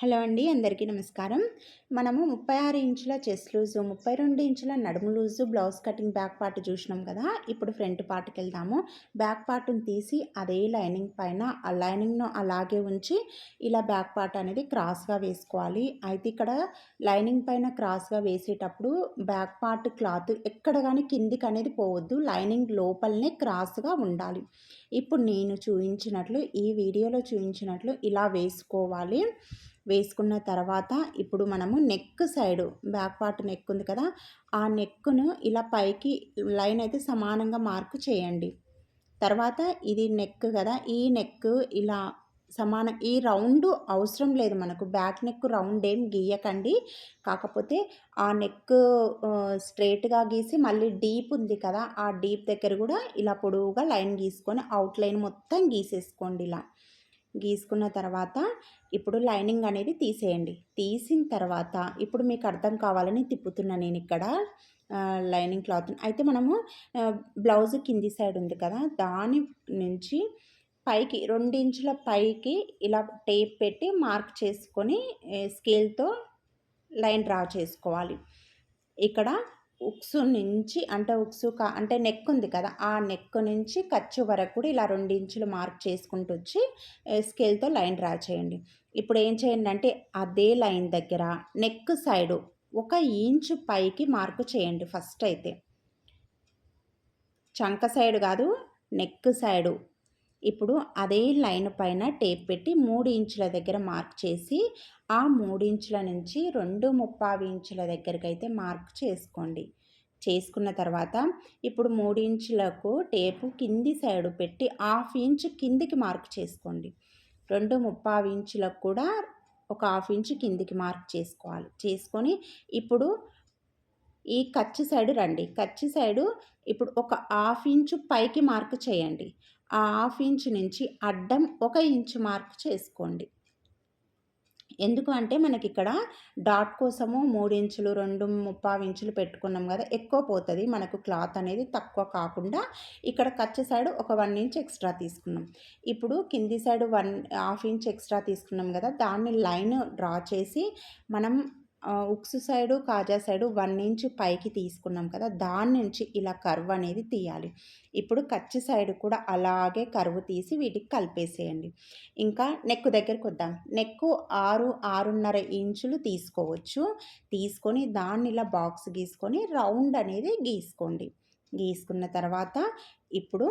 Hello అండి అందరికీ నమస్కారం. మనము ముప్పై ఆరు ఇంచుల చెస్ట్ లూజు ముప్పై రెండు ఇంచుల నడుము loose blouse cutting back part చూసినాం కదా. ఇప్పుడు ఫ్రంట్ పార్ట్కి వెళ్దాము. బ్యాక్ పార్ట్ని తీసి అదే లైనింగ్ పైన ఆ లైనింగ్ను అలాగే ఉంచి ఇలా బ్యాక్ పార్ట్ అనేది క్రాస్గా వేసుకోవాలి. అయితే ఇక్కడ లైనింగ్ పైన క్రాస్గా వేసేటప్పుడు బ్యాక్ పార్ట్ క్లాత్ ఎక్కడ కానీ కిందికి అనేది పోవద్దు. లైనింగ్ లోపలనే క్రాస్గా ఉండాలి. ఇప్పుడు నేను చూపించినట్లు ఈ వీడియోలో చూపించినట్లు ఇలా వేసుకోవాలి. వేసుకున్న తర్వాత ఇప్పుడు మనము neck side back part neck ఉంది కదా ఆ నెక్ను ఇలా పైకి లైన్ అయితే సమానంగా మార్కు చేయండి. తర్వాత ఇది నెక్ కదా ఈ నెక్ ఇలా సమానం ఈ రౌండ్ అవసరం లేదు మనకు బ్యాక్ నెక్ రౌండ్ ఏం గీయకండి. కాకపోతే ఆ నెక్ స్ట్రేట్గా గీసి మళ్ళీ డీప్ ఉంది కదా ఆ డీప్ దగ్గర కూడా ఇలా పొడవుగా లైన్ గీసుకొని అవుట్ లైన్ మొత్తం గీసేసుకోండి ఇలా. గీసుకున్న తర్వాత ఇప్పుడు లైనింగ్ అనేది తీసేయండి. తీసిన తర్వాత ఇప్పుడు మీకు అర్థం కావాలని తిప్పుతున్నా నేను ఇక్కడ లైనింగ్ క్లాత్ అయితే మనము బ్లౌజ్ కింది సైడ్ ఉంది కదా దాని నుంచి పైకి రెండించుల పైకి ఇలా టేప్ పెట్టి మార్క్ చేసుకొని స్కేల్తో లైన్ డ్రా చేసుకోవాలి. ఇక్కడ ఉక్సు నుంచి అంటే ఉక్సు కా అంటే నెక్ ఉంది కదా ఆ నెక్ నుంచి ఖర్చు వరకు కూడా ఇలా రెండు ఇంచులు మార్క్ చేసుకుంటూ వచ్చి స్కేల్తో లైన్ డ్రా చేయండి. ఇప్పుడు ఏం చేయండి అంటే అదే లైన్ దగ్గర నెక్ సైడు ఒక ఇంచు పైకి మార్కు చేయండి ఫస్ట్ అయితే. చంక సైడ్ కాదు నెక్ సైడు ఇప్పుడు అదే లైన్ పైన టేప్ పెట్టి మూడు ఇంచుల దగ్గర మార్క్ చేసి ఆ మూడు ఇంచుల నుంచి రెండు ముప్పావి ఇంచుల దగ్గరికి అయితే మార్క్ చేసుకోండి. చేసుకున్న తర్వాత ఇప్పుడు మూడు ఇంచులకు టేపు కింది సైడు పెట్టి హాఫ్ ఇంచ్ కిందికి మార్క్ చేసుకోండి. రెండు ముప్పావి ఇంచులకు కూడా ఒక హాఫ్ ఇంచ్ కిందికి మార్క్ చేసుకోవాలి. చేసుకొని ఇప్పుడు ఈ కచ్చి సైడు రండి. కచ్చి సైడు ఇప్పుడు ఒక హాఫ్ ఇంచు పైకి మార్క్ చేయండి. ఆ హాఫ్ ఇంచ్ నుంచి అడ్డం ఒక ఇంచు మార్క్ చేసుకోండి. ఎందుకు అంటే మనకి ఇక్కడ డాట్ కోసము మూడు ఇంచులు రెండు ముప్పావు ఇంచులు పెట్టుకున్నాం కదా ఎక్కువ పోతుంది. మనకు క్లాత్ అనేది తక్కువ కాకుండా ఇక్కడ కచ్చి సైడ్ ఒక వన్ ఇంచ్ ఎక్స్ట్రా తీసుకున్నాం. ఇప్పుడు కింది side one half inch extra తీసుకున్నాం కదా దాన్ని లైన్ డ్రా చేసి మనం ఉక్స్ సైడు కాజా సైడు వన్ ఇంచ్ పైకి తీసుకున్నాం కదా దాని నుంచి ఇలా కర్వ్ అనేది తీయాలి. ఇప్పుడు కచ్చి సైడ్ కూడా అలాగే కరువు తీసి వీటికి కలిపేసేయండి. ఇంకా నెక్ దగ్గరికి వద్దాం. నెక్ ఆరు ఆరున్నర ఇంచులు తీసుకోవచ్చు. తీసుకొని దాన్ని ఇలా బాక్స్ గీసుకొని రౌండ్ అనేది గీసుకోండి. గీసుకున్న తర్వాత ఇప్పుడు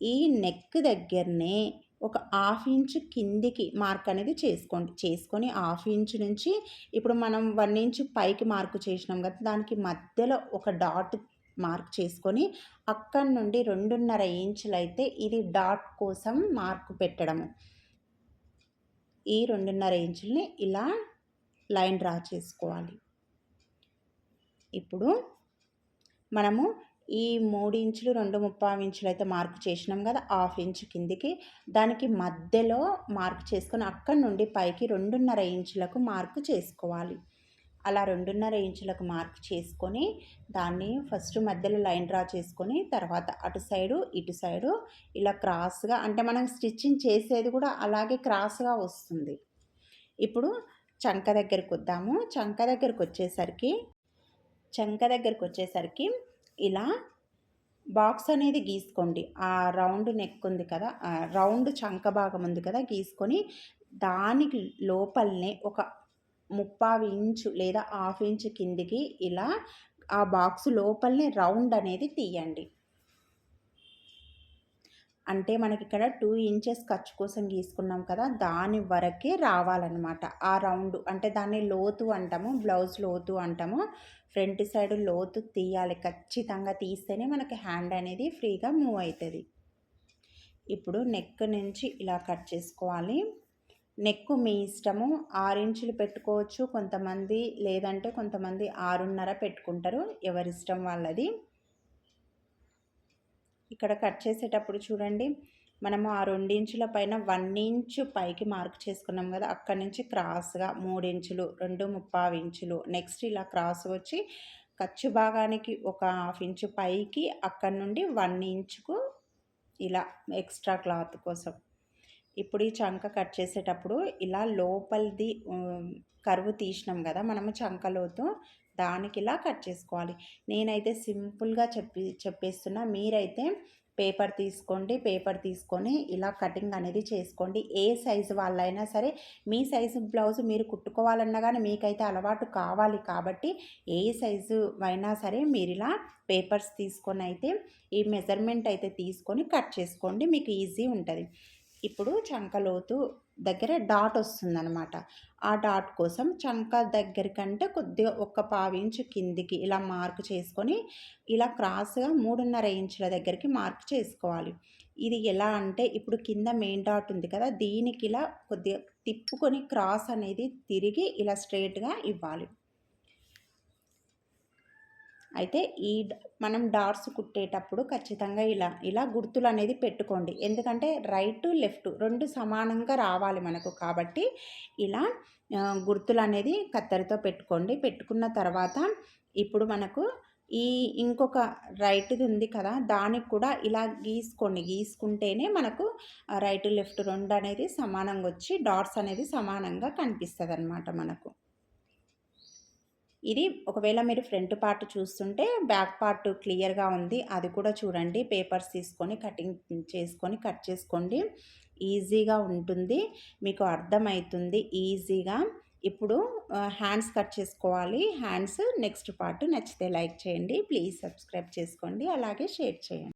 ఈ నెక్ దగ్గరనే ఒక హాఫ్ ఇంచ్ కిందికి మార్క్ అనేది చేసుకోండి. చేసుకొని హాఫ్ ఇంచ్ నుంచి ఇప్పుడు మనం వన్ ఇంచ్ పైకి మార్క్ చేసినాం కదా దానికి మధ్యలో ఒక డాట్ మార్క్ చేసుకొని అక్కడి నుండి రెండున్నర ఇంచులు అయితే ఇది డాట్ కోసం మార్క్ పెట్టడము. ఈ రెండున్నర ఇంచుల్ని ఇలా లైన్ డ్రా చేసుకోవాలి. ఇప్పుడు మనము ఈ మూడు ఇంచులు రెండు ముప్పావు ఇంచులు అయితే మార్క్ చేసినాం కదా హాఫ్ ఇంచు కిందికి. దానికి మధ్యలో మార్క్ చేసుకొని అక్కడి నుండి పైకి రెండున్నర ఇంచులకు మార్క్ చేసుకోవాలి. అలా రెండున్నర ఇంచులకు మార్క్ చేసుకొని దాన్ని ఫస్ట్ మధ్యలో లైన్ డ్రా చేసుకొని తర్వాత అటు సైడు ఇటు సైడు ఇలా క్రాస్గా అంటే మనం స్టిచ్చింగ్ చేసేది కూడా అలాగే క్రాస్గా వస్తుంది. ఇప్పుడు చంక దగ్గరికి వద్దాము. చంక దగ్గరికి వచ్చేసరికి చంక దగ్గరికి వచ్చేసరికి ఇలా బాక్స్ అనేది గీసుకోండి. ఆ రౌండ్ నెక్ ఉంది కదా రౌండ్ చంక భాగం ఉంది కదా గీసుకొని దానికి లోపలనే ఒక ముప్పావు ఇంచు లేదా హాఫ్ ఇంచు కిందికి ఇలా ఆ బాక్స్ లోపలనే రౌండ్ అనేది తీయండి. అంటే మనకి ఇక్కడ టూ ఇంచెస్ ఖర్చు కోసం గీసుకున్నాం కదా దాని వరకే రావాలన్నమాట. ఆ రౌండ్ అంటే దాన్ని లోతు అంటాము బ్లౌజ్ లోతు అంటాము. ఫ్రంట్ సైడ్ లోతు తీయాలి. ఖచ్చితంగా తీస్తేనే మనకి హ్యాండ్ అనేది ఫ్రీగా మూవ్ అవుతుంది ఇప్పుడు నెక్ నుంచి ఇలా కట్ చేసుకోవాలి. నెక్ మీ ఇష్టము. ఆరు ఇంచులు పెట్టుకోవచ్చు. కొంతమంది లేదంటే కొంతమంది ఆరున్నర పెట్టుకుంటారు. ఎవరిష్టం వాళ్ళది. ఇక్కడ కట్ చేసేటప్పుడు చూడండి మనము ఆ రెండించుల పైన వన్ ఇంచు పైకి మార్క్ చేసుకున్నాం కదా అక్కడి నుంచి క్రాస్గా మూడు ఇంచులు రెండు ముప్పావు ఇంచులు నెక్స్ట్ ఇలా క్రాస్ వచ్చి ఖర్చు భాగానికి ఒక హాఫ్ ఇంచు పైకి అక్కడి నుండి వన్ ఇంచుకు ఇలా ఎక్స్ట్రా క్లాత్ కోసం. ఇప్పుడు ఈ చంక కట్ చేసేటప్పుడు ఇలా లోపలిది కరువు తీసినాం కదా మనము చంకలోతు దానికి ఇలా కట్ చేసుకోవాలి. నేనైతే సింపుల్గా చెప్పి చెప్పేస్తున్నా మీరైతే పేపర్ తీసుకోండి పేపర్ తీసుకొని ఇలా కటింగ్ అనేది చేసుకోండి. ఏ సైజు వాళ్ళైనా సరే మీ సైజు బ్లౌజ్ మీరు కుట్టుకోవాలన్నా కానీ మీకైతే అలవాటు కావాలి కాబట్టి ఏ సైజు అయినా సరే మీరు ఇలా పేపర్స్ తీసుకొని అయితే ఈ మెజర్మెంట్ అయితే తీసుకొని కట్ చేసుకోండి మీకు ఈజీ ఉంటుంది. ఇప్పుడు చంకలోతు దగ్గర డాట్ వస్తుందన్నమాట. ఆ డాట్ కోసం చంక దగ్గర కంటే కొద్దిగా ఒక పావించు కిందికి ఇలా మార్క్ చేసుకొని ఇలా క్రాస్గా మూడున్నర ఇంచుల దగ్గరికి మార్క్ చేసుకోవాలి. ఇది ఎలా అంటే ఇప్పుడు కింద మెయిన్ డాట్ ఉంది కదా దీనికి ఇలా కొద్దిగా తిప్పుకొని క్రాస్ అనేది తిరిగి ఇలా స్ట్రైట్గా ఇవ్వాలి. అయితే ఈ మనం డాట్స్ కుట్టేటప్పుడు ఖచ్చితంగా ఇలా ఇలా గుర్తులు అనేది పెట్టుకోండి. ఎందుకంటే రైట్ లెఫ్ట్ రెండు సమానంగా రావాలి మనకు కాబట్టి ఇలా గుర్తులు అనేది కత్తెరతో పెట్టుకోండి. పెట్టుకున్న తర్వాత ఇప్పుడు మనకు ఈ ఇంకొక రైట్ది ఉంది కదా దానికి కూడా ఇలా గీసుకోండి. గీసుకుంటేనే మనకు రైట్ లెఫ్ట్ రెండు అనేది సమానంగా వచ్చి డాట్స్ అనేది సమానంగా కనిపిస్తుంది అనమాట మనకు. ఇది ఒకవేళ మీరు ఫ్రంట్ పార్ట్ చూస్తుంటే బ్యాక్ పార్ట్ క్లియర్గా ఉంది. అది కూడా చూడండి. పేపర్స్ తీసుకొని కటింగ్ చేసుకొని కట్ చేసుకోండి. ఈజీగా ఉంటుంది. మీకు అర్థమవుతుంది ఈజీగా. ఇప్పుడు హ్యాండ్స్ కట్ చేసుకోవాలి. హ్యాండ్స్ నెక్స్ట్ పార్ట్ నచ్చితే లైక్ చేయండి. ప్లీజ్ సబ్స్క్రైబ్ చేసుకోండి. అలాగే షేర్ చేయండి.